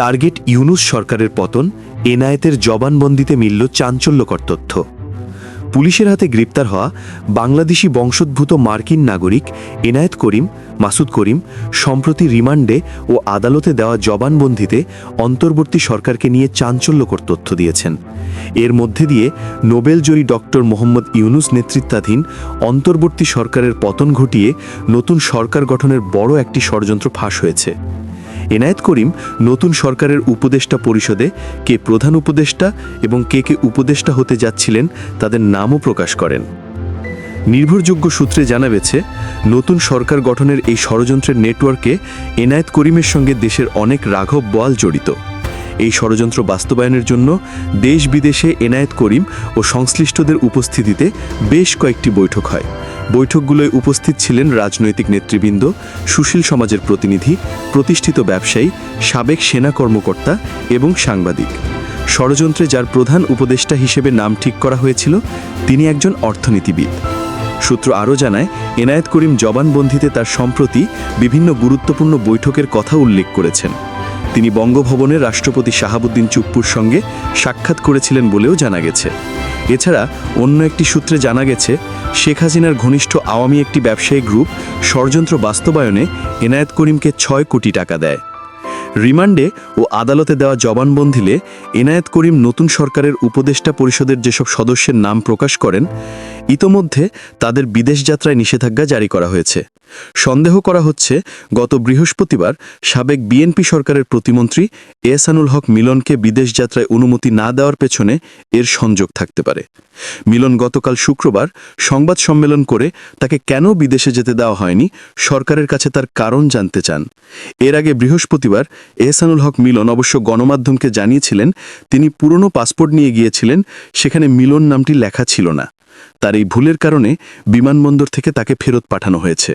Target Yunus সরকারের পতন এনায়েতের জবানবন্দিতে মিলল চাঞ্চল্যকর তথ্য। পুলিশের হাতে গ্রেপ্তার হওয়া বাংলাদেশি বংশোদ্ভূত মার্কিন নাগরিক এনায়েত করিম, মাসুদ করিম, সম্প্রতি রিমান্ডে ও আদালতে দেওয়া জবানবন্দিতে অন্তর্বর্তী সরকারকে নিয়ে চাঞ্চল্যকর তথ্য দিয়েছেন। এর মধ্যে দিয়ে নোবেলজয়ী ডক্টর মোহাম্মদ ইউনুস নেতৃত্বাধীন অন্তর্বর্তী সরকারের পতন ঘটিয়ে নতুন সরকার গঠনের বড় একটি ষড়যন্ত্র ফাঁস হয়েছে। এনায়েত করিম নতুন সরকারের উপদেষ্টা পরিষদে কে প্রধান উপদেষ্টা এবং কে কে উপদেষ্টা হতে যাচ্ছিলেন তাদের নামও প্রকাশ করেন। নির্ভরযোগ্য সূত্রে জানা গেছে, নতুন সরকার গঠনের এই ষড়যন্ত্রের নেটওয়ার্কে এনায়েত করিমের সঙ্গে দেশের অনেক রাঘব বল জড়িত। এই ষড়যন্ত্র বাস্তবায়নের জন্য দেশ বিদেশে এনায়েত করিম ও সংশ্লিষ্টদের উপস্থিতিতে বেশ কয়েকটি বৈঠক হয়। বৈঠকগুলোয় উপস্থিত ছিলেন রাজনৈতিক নেতৃবৃন্দ, সুশীল সমাজের প্রতিনিধি, প্রতিষ্ঠিত ব্যবসায়ী, সাবেক সেনা কর্মকর্তা এবং সাংবাদিক। ষড়যন্ত্রে যার প্রধান উপদেষ্টা হিসেবে নাম ঠিক করা হয়েছিল, তিনি একজন অর্থনীতিবিদ। সূত্র আরও জানায়, এনায়েত করিম জবানবন্দিতে তার সম্প্রতি বিভিন্ন গুরুত্বপূর্ণ বৈঠকের কথা উল্লেখ করেছেন। তিনি বঙ্গভবনে রাষ্ট্রপতি শাহাবুদ্দিন চুপ্পুর সঙ্গে সাক্ষাৎ করেছিলেন বলেও জানা গেছে। এছাড়া অন্য একটি সূত্রে জানা গেছে, শেখ হাসিনার ঘনিষ্ঠ আওয়ামী একটি ব্যবসায়ী গ্রুপ ষড়যন্ত্র বাস্তবায়নে এনায়েত করিমকে ছয় কোটি টাকা দেয়। রিমান্ডে ও আদালতে দেওয়া জবানবন্দিলে এনায়েত করিম নতুন সরকারের উপদেষ্টা পরিষদের যেসব সদস্যের নাম প্রকাশ করেন ইতোমধ্যে তাদের বিদেশ যাত্রায় নিষেধাজ্ঞা জারি করা হয়েছে। সন্দেহ করা হচ্ছে, গত বৃহস্পতিবার সাবেক বিএনপি সরকারের প্রতিমন্ত্রী এহসানুল হক মিলনকে বিদেশ যাত্রায় অনুমতি না দেওয়ার পেছনে এর সংযোগ থাকতে পারে। মিলন গতকাল শুক্রবার সংবাদ সম্মেলন করে তাকে কেন বিদেশে যেতে দেওয়া হয়নি, সরকারের কাছে তার কারণ জানতে চান। এর আগে বৃহস্পতিবার এহসানুল হক মিলন অবশ্য গণমাধ্যমকে জানিয়েছিলেন, তিনি পুরনো পাসপোর্ট নিয়ে গিয়েছিলেন, সেখানে মিলন নামটি লেখা ছিল না। তার এই ভুলের কারণে বিমানবন্দর থেকে তাকে ফেরত পাঠানো হয়েছে।